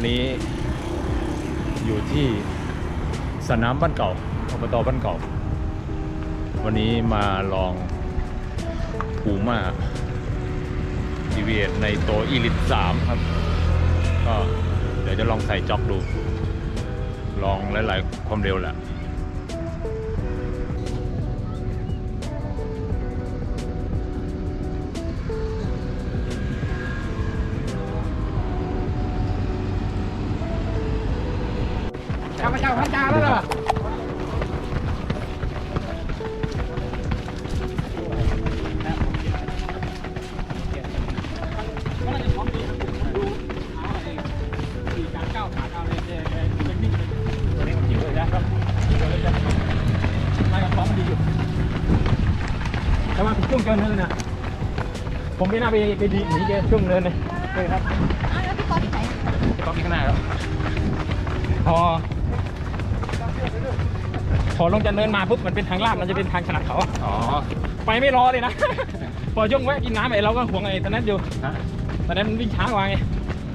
วันนี้อยู่ที่สนามบ้านเก่าอบตบ้านเก่า วันนี้มาลองผูมาดีเวียในตัวอีลิตสามครับ ก็เดี๋ยวจะลองใส่จ็อกดู ลองหลาย ๆ ความเร็วแหละ ผมไม่น่าไปไปดีหนีแกช่วงเนินเลยเลยครับอ้าวแล้วพี่ป๊อปที่ไหนก็มีข้างหน้าแล้วพอพอลงจากเนินมาปุ๊บมันเป็นทางลาดมันจะเป็นทางชนะเขาอะอ๋อ ไปไม่รอเลยนะ พอช่วงแวะกินน้ำไอ้เราก็ห่วงไอ้ตอนนั้นอยู่ฮะตอนนั้นมันวิ่งช้ากว่าไง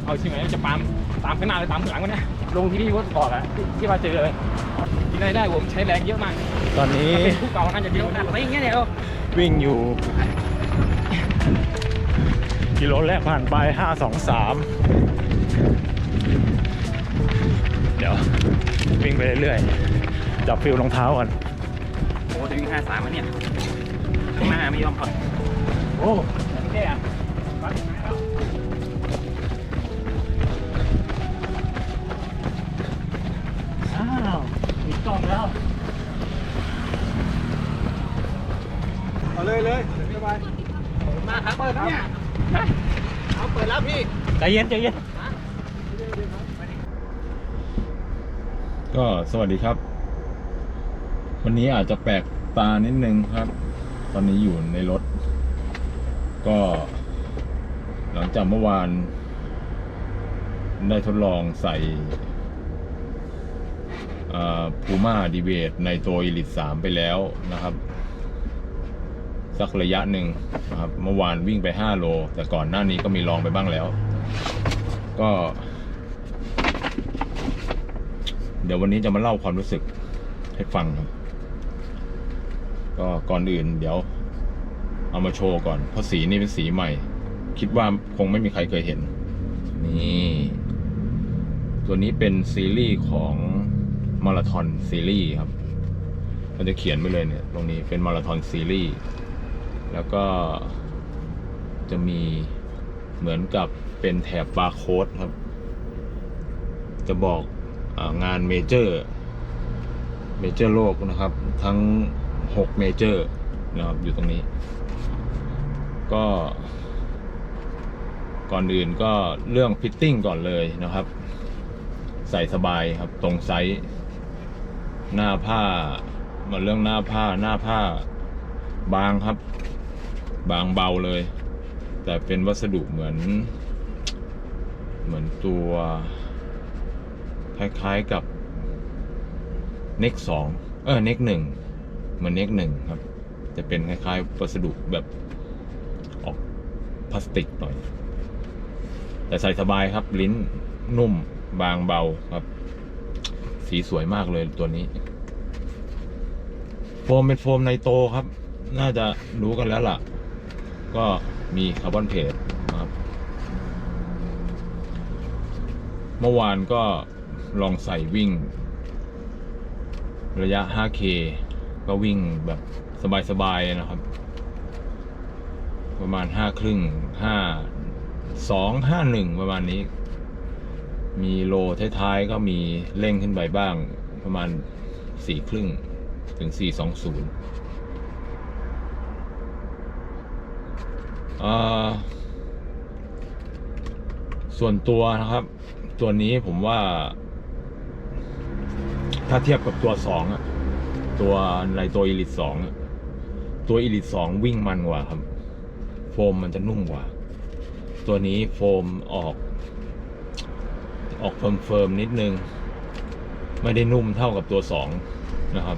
เอาชิไหมจะปามตามข้างหน้าเลยตามข้างหลังวะเนี่ย ลงที่นี่ว่าบอกอะที่ที่ว่าเจอเลยกินอะไรได้ผมใช้แรงเยอะมาก ตอนนี้เป็นผู้เก่าน่าจะเยอะนะอะไรอย่างเงี้ยเดี๋ยววิ่งอยู่ กิโลแรกผ่านไปห้าสองสามเดี๋ยว วิ่งไปเรื่อยๆ จับฟิลรองเท้าก่อน โอ้จะวิ่งห้าสามเนี่ยข้างหน้าไม่ยอมถอยโอ้แก่ฟังแล้วอ้าวมีกล้องแล้วเอาเลยเลยสบายมาครับเปิดแล้วเนี่ย เอาเปิดแล้วพี่ ใจเย็นใจเย็น ก็สวัสดีครับ วันนี้อาจจะแปลกตานิดนึงครับ ตอนนี้อยู่ในรถ ก็ หลังจากเมื่อวาน ได้ทดลองใส่พูม่าดีเวทในตัวอีลิต3ไปแล้วนะครับ สักระยะหนึ่งนะครับเมื่อวานวิ่งไป 5 โล แต่ก่อนหน้านี้ก็มีลองไปบ้างแล้ว ก็ เดี๋ยววันนี้จะมาเล่าความรู้สึกให้ฟังครับ ก็ก่อนอื่น เดี๋ยว เอามาโชว์ก่อน เพราะสีนี่เป็นสีใหม่ คิดว่าคงไม่มีใครเคยเห็น นี่ ตัวนี้เป็นซีรีส์ของมาราธอนซีรีส์ครับมันจะเขียนไปเลยเนี่ย ตรงนี้เป็นมาราธอนซีรีส์ แล้วก็จะมีเหมือนกับเป็นแถบบาร์โค้ดครับ จะบอกงานเมเจอร์เมเจอร์โลกนะครับ ทั้ง 6 เมเจอร์นะครับอยู่ตรงนี้ ก็ก่อนอื่นก็เรื่องฟิตติ้งก่อนเลยนะครับ ใส่สบายครับตรงไซส์หน้าผ้ามาเรื่องหน้าผ้าหน้าผ้าบางครับ บางเบาเลย แต่เป็นวัสดุเหมือน เหมือนตัวคล้ายๆกับเน็กสองเออเน็กหนึ่งเหมือนเน็กหนึ่งครับ จะเป็นคล้ายๆวัสดุแบบออกพลาสติกหน่อย แต่ใส่สบายครับลิ้นนุ่มบางเบาครับ สีสวยมากเลยตัวนี้ โฟมเป็นโฟมไนโตรครับ น่าจะรู้กันแล้วล่ะ ก็มีคาร์บอนเพจนะครับ เมื่อวานก็ลองใส่วิ่ง ระยะ 5K ก็วิ่งแบบสบายๆนะครับ ประมาณ5ครึ่ง5 2 5 1 ประมาณนี้ มีโลท้ายๆก็มีเร่งขึ้นไปบ้างประมาณ4ครึ่งถึง 420อ่า ส่วนตัวนะครับ ตัวนี้ผมว่า ถ้าเทียบกับตัวสองตัวในตัวอีลิตสองตัวอีลิตสองวิ่งมันกว่าครับ โฟมมันจะนุ่มกว่า ตัวนี้โฟมออก ออกเฟิร์มๆนิดนึง ไม่ได้นุ่มเท่ากับตัวสองนะครับ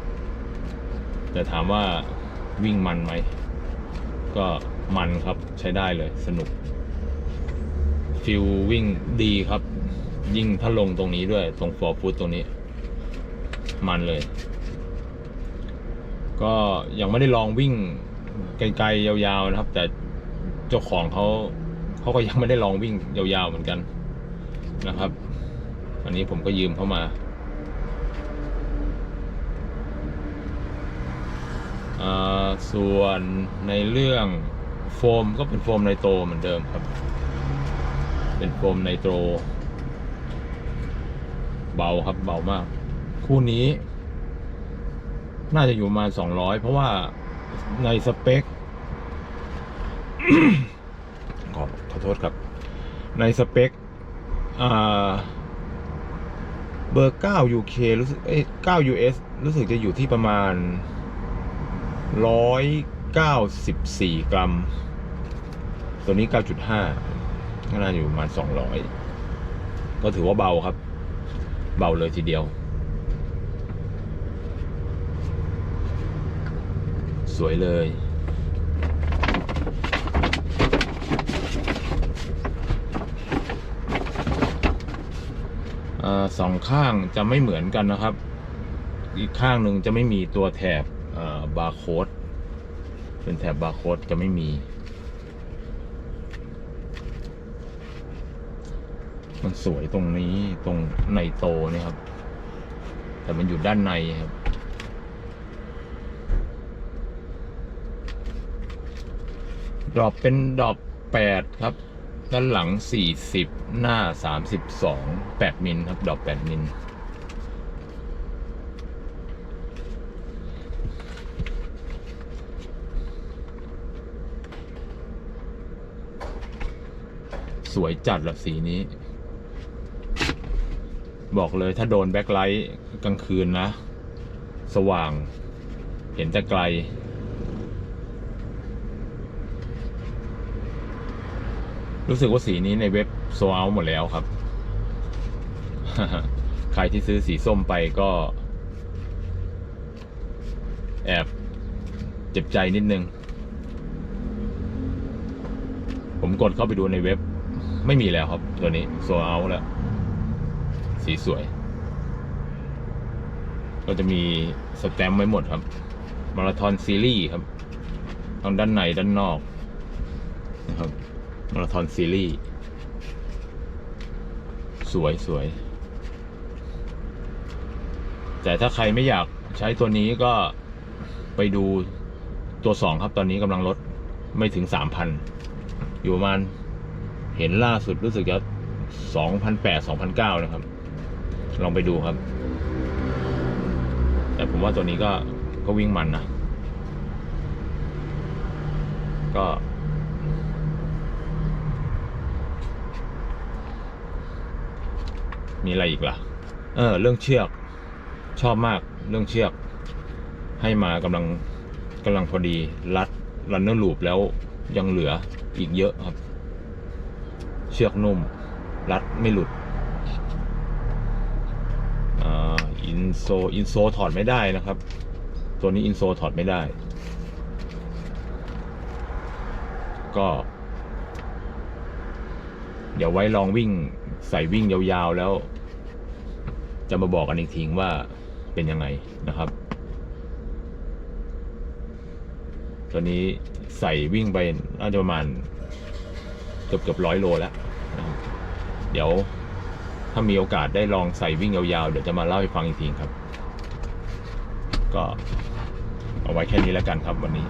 แต่ถามว่าวิ่งมันไหมก็ มันครับใช้ได้เลยสนุก ฟิลวิ่งดีครับ ยิ่งถ้าลงตรงนี้ด้วย ตรงฟอร์ฟุตตรงนี้ มันเลย ก็ยังไม่ได้ลองวิ่งไกลๆยาวๆนะครับ แต่เจ้าของเขาเขาก็ยังไม่ได้ลองวิ่งยาวๆเหมือนกันนะครับ อันนี้ผมก็ยืมเข้ามาอ่าส่วนในเรื่อง โฟมก็เป็นโฟมไนโตรเหมือนเดิมครับ เป็นโฟมไนโตร เบาครับเบามาก คู่นี้ น่าจะอยู่ประมาณสองร้อยเพราะว่าในสเปคขอขอโทษครับ ในสเปคอ่าเบอร์9 UK รู้สึกเอ้ย9 US รู้สึกจะอยู่ที่ประมาณ 94 กรัม ตัวนี้ 9.5ก็น่าจะอยู่ประมาณ 200 ก็ถือว่าเบาครับ เบาเลยทีเดียว สวยเลยอสองข้างจะไม่เหมือนกันนะครับ อีกข้างหนึ่งจะไม่มีตัวแถบบาร์โค้ด เป็นแถบบาร์โค้ดจะไม่มี มันสวยตรงนี้ตรงในโตนี่ครับ แต่มันอยู่ด้านในครับดรอปเป็นดรอปแปดครับ ด้านหลังสี่สิบหน้าสามสิบสองแปดมิลครับ ดรอปแปดมิล สวยจัดละสีนี้ บอกเลยถ้าโดนแบ็คไลท์กลางคืนนะ สว่าง เห็นแต่ไกล รู้สึกว่าสีนี้ในเว็บโซเอาหมดแล้วครับ ใครที่ซื้อสีส้มไปก็ แอบเจ็บใจนิดนึงผมกดเข้าไปดูในเว็บ ไม่มีแล้วครับ ตัวนี้โซเอาแล้ว สีสวย ก็จะมีสแตมป์ไว้หมดครับ มาราธอนซีรีส์ครับทั้งด้านในด้านนอกนะครับ มาราธอนซีรีส์สวยสวย แต่ถ้าใครไม่อยากใช้ตัวนี้ก็ไปดูตัวสองครับ ตอนนี้กำลังลดไม่ถึงสามพันอยู่ประมาณ เห็นล่าสุดรู้สึกจะสองพันแปดสองพันเก้านะครับ ลองไปดูครับ แต่ผมว่าตัวนี้ก็ก็วิ่งมันนะ ก็ มีอะไรอีกล่ะ เออ เรื่องเชือก ชอบมากเรื่องเชือก ให้มากำลังกำลังพอดีรัดรันเนอร์ลูปแล้วยังเหลืออีกเยอะครับ เชือกนุ่ม รัดไม่หลุดอินโซอินโซถอดไม่ได้นะครับ ตัวนี้อินโซถอดไม่ได้ ก็ เดี๋ยวไว้ลองวิ่งใส่วิ่งยาวๆแล้ว จะมาบอกกันอีกทีว่าเป็นยังไงนะครับ ตัวนี้ใส่วิ่งไปน่าจะประมาณ เกือบเกือบร้อยโลแล้วนะครับเดี๋ยวถ้ามีโอกาสได้ลองใส่วิ่งยาวๆ เดี๋ยวจะมาเล่าให้ฟังอีกทีครับ ก็เอาไว้แค่นี้แล้วกันครับวันนี้